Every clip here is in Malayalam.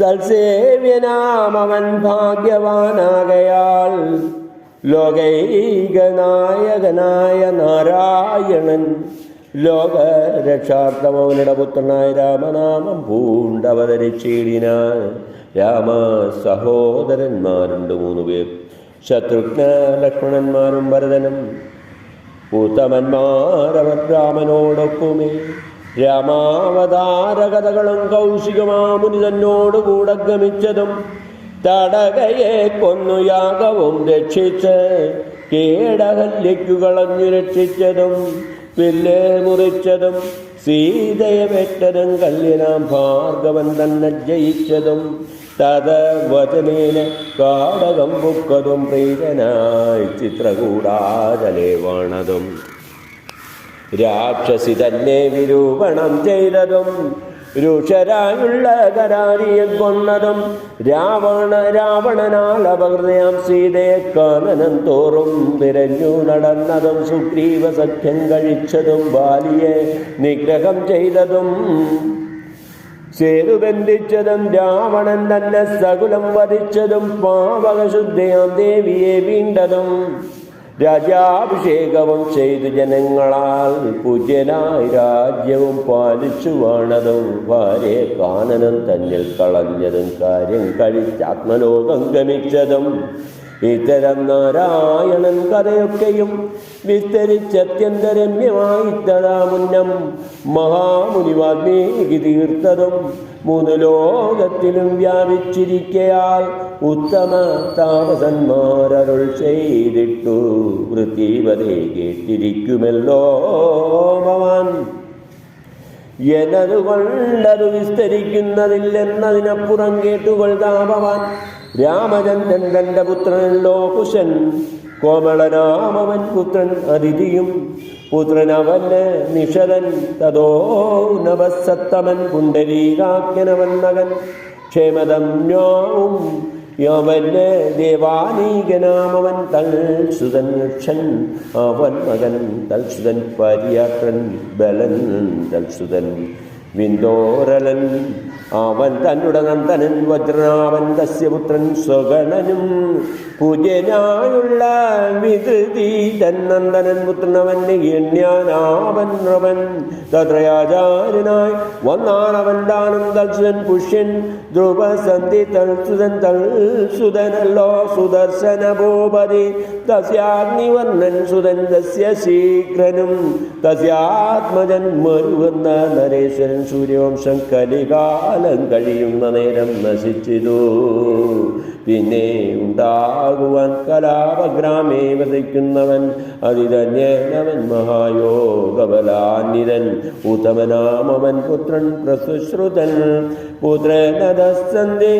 സൽസേവ്യനാമവൻ ഭാഗ്യവാനാകയാൽ. ലോകൈകനായകനായ നാരായണൻ ലോകരക്ഷാർത്ഥം അവനുടെ പുത്രനായ രാമനാമം പൂണ്ടവതരിച്ചീടിനാൻ രാമ സഹോദരന്മാരുണ്ട് മൂന്ന് പേർ. ശത്രുഘ്ന ലക്ഷ്മണന്മാരും ഭരതനും ഉത്തമന്മാരവർ രാമനോടൊക്കുമേ രാമാവതാര കഥകളും കൗശികമാമുനി തന്നോട് കൂടെ ഗമിച്ചതും തടകയെ കൊന്നു യാഗവും രക്ഷിച്ച് കേടഹല്യയ്ക്കു കളഞ്ഞു രക്ഷിച്ചതും പില്ല് മുറിച്ചതും സീതയെ വെറ്റതും കല്യനാം ഭാർഗവൻ തന്നെ ജയിച്ചതും തത വചനേന കാടകം പൊക്കതും പ്രീതനായി ചിത്രകൂടാതലേ വാണതും. രാക്ഷസി തന്നെ വിരൂപണം ചെയ്തതും രൂക്ഷരായുള്ള കരാരിയെ കൊന്നതും രാവണ രാവണനാൽ അപകൃതയാം സീതയെ കാനനം തോറും തിരഞ്ഞു നടന്നതും സുഗ്രീവ സഖ്യം കഴിച്ചതും ബാലിയെ നിഗ്രഹം ചെയ്തതും ചേരുബന്ധിച്ചതും രാവണൻ തന്നെ സകുലം വധിച്ചതും പാവകശുദ്ധയാം ദേവിയെ വീണ്ടതും രാജാഭിഷേകവും ചെയ്തു ജനങ്ങളാൽ പൂജ്യനായി രാജ്യവും പാലിച്ചു വാണതും ഭാര്യ കാനനം തന്നിൽ കളഞ്ഞതും കാര്യം കഴിച്ചാത്മലോകം ഗമിച്ചതും. ഇത്തരം നാരായണൻ കഥയൊക്കെയും വിസ്തരിച്ചത്യന്തരമ്യമായി അത്യന്തരമ്യമായി മുന്നം മഹാമുനി വാൽമീകി തീർത്തതും മൂന്ന് ലോകത്തിലും വ്യാപിച്ചിരിക്കയാൽ ഉത്തമ താമസന്മാരരുൾ ചെയ്തിട്ടു വൃത്തിവരെ കേട്ടിരിക്കുമല്ലോ ഭവാൻ എന്നതുകൊണ്ടത് വിസ്തരിക്കുന്നതില്ലെന്നതിനപ്പുറം കേട്ടുകൊള്ളുക ഭവാൻ. രാമചന്ദ്രൻ തന്റെ പുത്രനല്ലോ കുശൻ കോമളനാമവൻ പുത്രൻ അതിഥിയും പുത്രൻ അവന് നിഷതൻ തതോ നവസത്തമൻ പുണ്ടരീകാഖ്യനവൻ മകൻ. ക്ഷേമതം ന്യാവും യവന് ദേവാനീകനാമവൻ തൽസുതൻ ഷൻ അവൻ മകൻ തൽസുതൻ പര്യാത്രൻ ബലൻ തൽസുതൻ വിന്തോരലൻ അവൻ തന്നുടെ നന്ദനൻ വജ്രനാവൻ ദസ്യപുത്രൻ സ്വഗണനും പൂജനായുള്ള വികൃതി തന്നന്ദനൻ പുത്രനവൻ എണ്യാനാവൻ അവൻ തത്രയാചാര്യനായി വന്നാണവൻ ദാനം തൽസുതൻ പുഷ്യൻ ധ്രുവസന്ധി തൽസുതൻ തൽസുതനല്ലോ സുദർശന ഭൂപതി തസ്യാഗ്നിവർണൻ സുതൻ തസ്യ ശീഘ്രനും തസ്യാത്മജൻ മരുവന്ന നരേശ്വരൻ സൂര്യവംശം കലികാലം കഴിയുന്ന നേരം നശിച്ചിതു പിന്നെ ഉണ്ടാകുവാൻ കലാപഗ്രാമേ വധിക്കുന്നവൻ അതിതന്യനവൻ മഹായോഗബലാന്വിതൻ ഉത്തമനാമവൻ പുത്രൻ പ്രസുശ്രുതൻ പുത്രനദസന്ധി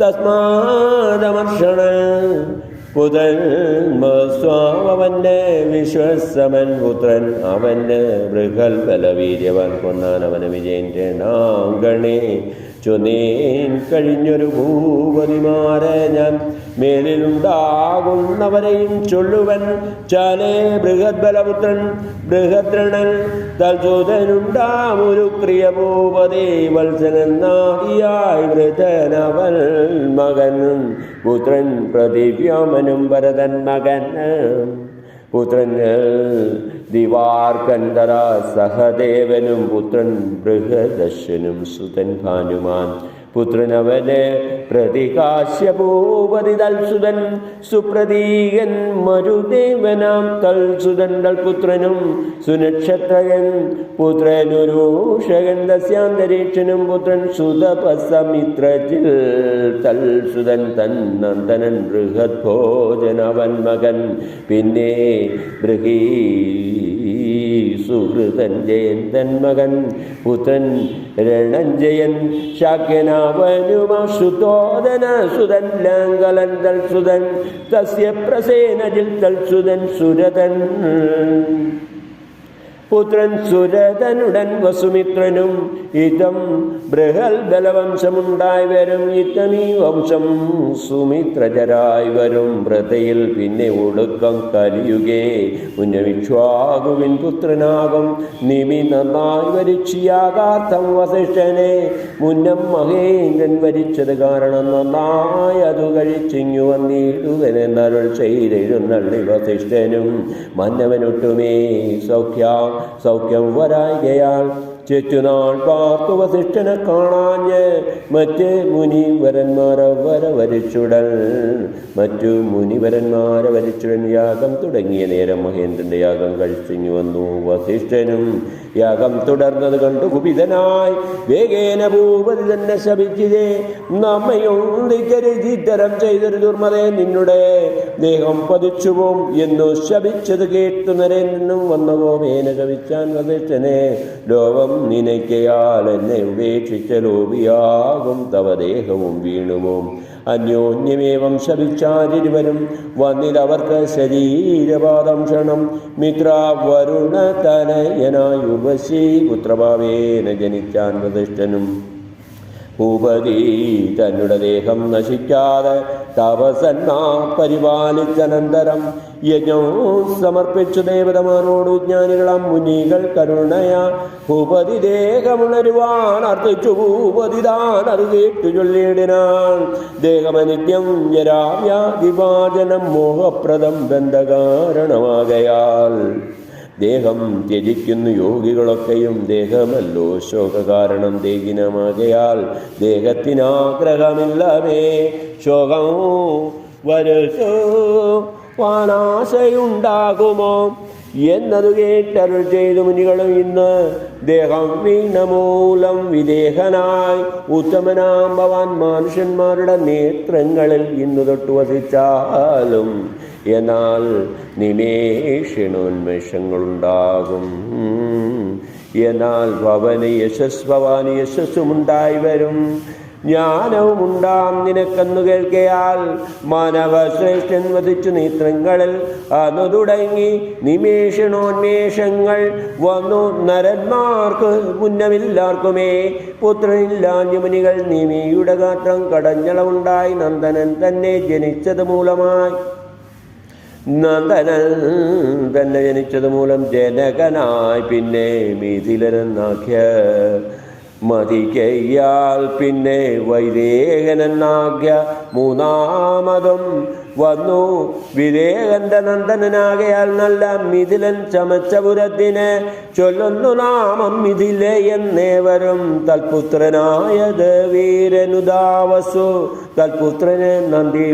തസ്മാദമർഷണ പുത്രൻ സ്വാമവന്റെ വിശ്വസമൻ പുത്രൻ അവന്റെ ബൃഹൽ ബലവീര്യവൻ കൊന്നാൻ അവന് വിജയന്റെ ചൊന്നേൻ കഴിഞ്ഞൊരു ഭൂപതിമാരെ ഞാൻ മേലിലുണ്ടാകുന്നവരെയും ചൊല്ലുവൻ ചാലേ ബൃഹത് ബലപുത്രൻ ബൃഹദ്രണൻ തൽസുതനുണ്ടാമൊരു ക്രിയഭൂപതേ വത്സനൻ നാഹിയായി വൃതനവൻ മകൻ. പുത്രൻ പ്രതിവ്യോമനും ഭരതൻ മകൻ. പുത്രൻ ദിവാർക്കന്തര സഹദേവനും പുത്രൻ ബൃഹദശനും സുതൻ ഭാനുമാൻ. പുത്രനവന് പ്രതികാശ്യഭൂപതി തൽസുതൻ സുപ്രതീകൻ മരുദേവനാം തൽസുതൻ തൽപുത്രനും സുനക്ഷത്രകൻ പുത്രനുരൂഷകൻ ദസ്യാന്തരീക്ഷനും പുത്രൻ സുതപസമിത്രജിൽ തൽസുതൻ തന്നന്തനൻ ബൃഹത് ഭോജനവൻ മകൻ പിന്നെ ബൃഹീ സുഹൃതൻ ജയന്തൻ മകൻ പുത്രൻ രണഞ്ജയൻ ശാക്യനാവനുമസുതോദന സുതൻ ലാങ്കലൻ തൽസുതൻ തസ്യ പ്രസേനജിൽ തൽസുതൻ സുരതൻ. പുത്രൻ സുരതനുടൻ വസുമിത്രനും ഇതം ബൃഹൽ ബലവംശമുണ്ടായി വരും. ഇത്തമീ വംശം സുമിത്രജരായി വരും. വ്രതയിൽ പിന്നെ ഒടുക്കം കലിയുകേ ഉന്നവിക്ഷ്വാകുവിൻ പുത്രനാകും. നിമി നന്നായി വരിച്ചിയാകാർത്ഥം വസിഷ്ഠനെ. മുന്നം മഹേന്ദ്രൻ വരിച്ചത് കാരണം നന്നായി അത് കഴിച്ചിങ്ങു വന്നിടുവനെന്നരുൾ ചെയ്തെഴുന്നള്ളി വസിഷ്ഠനും മന്നവനൊട്ടുമേ സൗഖ്യ സൗഖ്യം വരായികയാൽ ചെറ്റുനാൾ പാർത്തു വസിഷ്ഠനെ കാണാഞ്ഞ് മറ്റ് മുനിവരന്മാരെ വര വരിച്ചുടൽ. മറ്റു മുനിവരന്മാരെ വരിച്ചുടൻ യാഗം തുടങ്ങിയ നേരം മഹേന്ദ്രന്റെ യാഗം കഴിച്ചിങ്ങു വന്നു. വസിഷ്ഠനും യാഗം തുടർന്നത് കണ്ടു കുപിതനായി. വേഗേന ഭൂപതി തന്നെ ശപിച്ചിതേ നമ്മയൊന്നിക്കരുതിത്തരം ചെയ്തൊരു ദുർമതേ നിന്നുടെ ദേഹം പതിച്ചുപോം എന്നു ശപിച്ചത് കേട്ടു നരേന്ദ്രനും വന്നവോ മേന ശപിച്ചാൻ വസിഷ്ഠനെ. ലോകം നിനയ്ക്കയാൽ എന്നെ ഉപേക്ഷിച്ച ലോപിയാകും തവ ദേഹവും വീണുമോ അന്യോന്യമേവം ശപിച്ചാരിരുവരും വന്നിലവർക്ക് ശരീരപാദം ക്ഷണം. മിത്ര വരുണ തനയനായി ഉർവശി പുത്രഭാവേന ജനിച്ചാൻ പ്രതിഷ്ഠനും. ഭൂപതി തന്നുടെ ദേഹം നശിക്കാതെ തപസന്മാർ പരിപാലിച്ചനന്തരം യജ്ഞോ സമർപ്പിച്ചു ദേവതമാരോട് ജ്ഞാനികളാം മുനികൾ കരുണയ ഭൂപതി ദേഹമുണരുവാൻ അർത്ഥിച്ചു ഭൂപതി താൻ അത് കേട്ടു ചൊല്ലിയിടിനാൻ ദേഹമനിത്യം ജരാവ്യാതിവാചനം മോഹപ്രദം ബന്ധകാരണമാകയാൽ. ദേഹം ത്യജിക്കുന്നു യോഗികളൊക്കെയും ദേഹമല്ലോ ശോകകാരണം ദേഹിനമാകയാൽ. ദേഹത്തിനാഗ്രഹമില്ലമേ ശോകം വരുത്തു വാണാശയുണ്ടാകുമോ എന്നതു കേട്ടരുൾ ചെയ്തു മുനികളും ഇന്ന് ദേഹം വീണമൂലം വിദേഹനായി ഉത്തമനാം ഭവാൻ മനുഷ്യന്മാരുടെ നേത്രങ്ങളിൽ ഇന്നു തൊട്ട് വസിച്ചാലും എന്നാൽ നിമേഷണോന്മേഷങ്ങളുണ്ടാകും. എന്നാൽ ഭവന് യശസ് ഭവാന് യശസ്സുമുണ്ടായി വരും. ജ്ഞാനവും ഉണ്ടാം നിനക്കെന്നു കേൾക്കയാൽ മാനവശ്രേഷ്ഠൻ വധിച്ചു നേത്രങ്ങളിൽ അന്നു തുടങ്ങി നിമേഷണോന്മേഷങ്ങൾ വന്നു നരന്മാർക്ക് മുന്നമില്ലാർക്കുമേ പുത്രനില്ലാഞ്ഞുമുനികൾ നിമിയുടെ ഗാത്രം കടഞ്ഞളവുണ്ടായി നന്ദനൻ തന്നെ ജനിച്ചത് മൂലമായി. നന്ദനൻ തന്നെ ജനിച്ചത് മൂലം ജനകനായി പിന്നെ മിഥിലനെന്നാഖ്യ മതിക്കയ്യാൽ പിന്നെ വൈദേഹനെന്നാഖ്യ മൂന്നാമതും വന്നു. വിവേകന്റെ നന്ദനാകയാൽ നല്ല മിഥിലൻ ചമച്ചപുരത്തിന് ചൊല്ലുന്നു നാമം ഇതിലെ എന്നേവരും. തൽപുത്രനായത് വീരനുദാവസു തൽപുത്രന് നന്ദി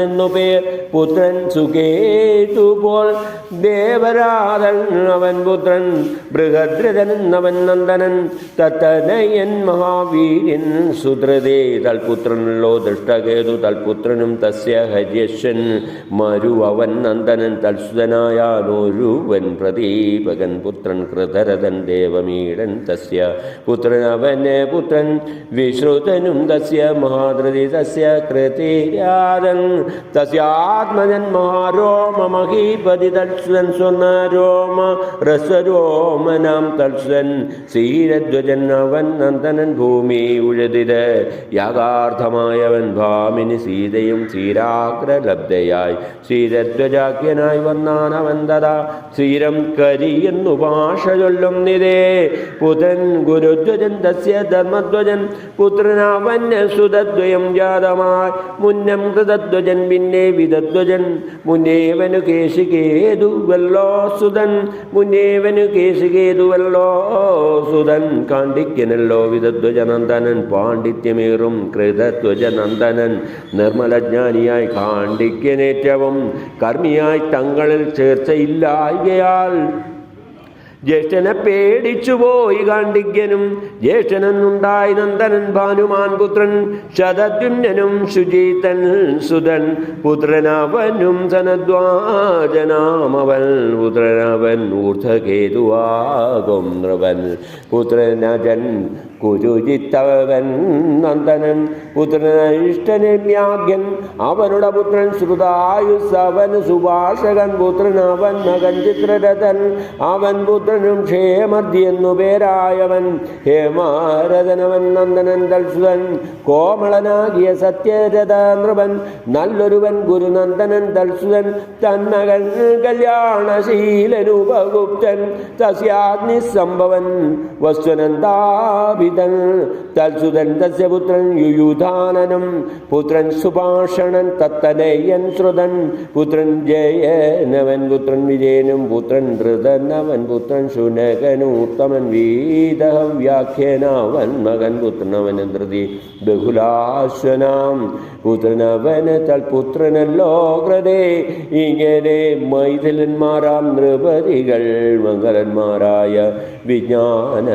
എന്നു പേർ. പുത്രൻ സുഖേതു പോൽ ദേവരാധൻ അവൻ പുത്രൻ. ബൃഹദ്രഥൻ അവൻ നന്ദനൻ. തത്തനയൻ മഹാവീര്യൻ സുദ്രതേ തൽപുത്രനല്ലോ ദൃഷ്ടകേതു. തൽപുത്രനും തസ്യ ഹര്യശൻ മരു അവൻ നന്ദനൻ. തൽസുതനായാലോരുവൻ പ്രദീപകൻ പുത്രൻ കൃതരഥൻ ദേവമീടൻ തസ്യ. പുത്രൻ അവന് പുത്രൻ വിശ്രുതനും തസ്യ മഹാദ്രതി തസ്യ കൃതിരാതൻ തസ്യാത്മജൻ മഹാരോമ മഹീപതി തൽസുതൻ രോമ രസരോമനാം തൽസുതൻ ശ്രീരധ്വജൻ അവൻ നന്ദനൻ ഭൂമി ഉഴുതിത്. യാഥാർത്ഥമായവൻ ഭാമിനി സീതയും ക്ഷീരാഗ്രലബ്ധയായി. ക്ഷീരധ്വജാഖ്യനായി വന്നാൻ അവൻ തഥാ. ക്ഷീരം കരിയെന്നു ഭാഷ ചൊല്ലും നിതേ പുത്രൻ ഗുരുധ്വജൻ തസ്യ ധർമ്മധ്വജൻ പുത്രനാവന്യ സുതദ്വയം ജാതമായി മുന്നം കൃതധ്വജൻ പിന്നെ വിധധ്വജൻ. മുന്നേവനു കേശികേതുവല്ലോ സുതൻ മുന്നേവനു കേശികേതുവല്ലോ സുതൻ കാണ്ടിക്കനല്ലോ വിധധ്വജനന്ദനൻ. പാണ്ഡിത്യമേറും കൃതധ്വജനന്ദനൻ. നിർമ്മലജ്ഞാനിയായി കാണ്ടിക്കനേറ്റവും കർമ്മിയായി തങ്ങളിൽ ചേർച്ചയില്ലായകയാൽ ജ്യേഷ്ഠനെ പേടിച്ചുപോയി കാണ്ടിക്യനും ജ്യേഷ്ഠനെന്നുണ്ടായി നന്ദനൻ ഭാനുമാൻ പുത്രൻ ശതദ്യുമ്നും ശുചീതൻ സുതൻ പുത്രനവനും സനദ്വാജനാമവൻ പുത്രനവൻ ഊർധകേതുവാകും നൃവൻ പുത്രനജൻ കുരുചിത്തവൻ നന്ദനൻ പുത്രനിഷ്ടനിമ്യാഗ്യൻ അവനുടെ പുത്രൻ ശ്രുതായുസവൻ സുഭാഷകൻ പുത്രൻ അവൻ മകൻ ചിത്രരഥൻ. അവൻ പുത്രൻ ലക്ഷ്മണനും ക്ഷേമദ്യെന്നു പേരായവൻ. ഹേമാരഥനവൻ നന്ദനൻ ദൽസുതൻ കോമളനാകിയ സത്യരഥ നൃപൻ നല്ലൊരുവൻ ഗുരുനന്ദനൻ ദൽസുതൻ തന്നകൻ കല്യാണശീലനുപഗുപ്തൻ തസ്യാഗ്നിസംഭവൻ വസ്തുനന്ദാഭിതൻ തൽസുതൻ തസ്യ പുത്രൻ യുയുധാനനും. പുത്രൻ സുഭാഷണൻ തത്തനയൻ ശ്രുതൻ. പുത്രൻ ജയനവൻ. പുത്രൻ വിജയനും. പുത്രൻ ധൃതനവൻ. പുത്രൻ ശുനകനും ഉത്തമൻ വീതഹം വ്യാഖ്യനവൻ മകൻ പുത്രനവൻ ധൃതി ബഹുലാശ്വനാം. പുത്രനവന് തൽപുത്രനല്ലോ കൃതേ ഇങ്ങനെ മൈഥിലന്മാരാം നൃപതികൾ മംഗലന്മാരായ വിജ്ഞാനശാലികൾ.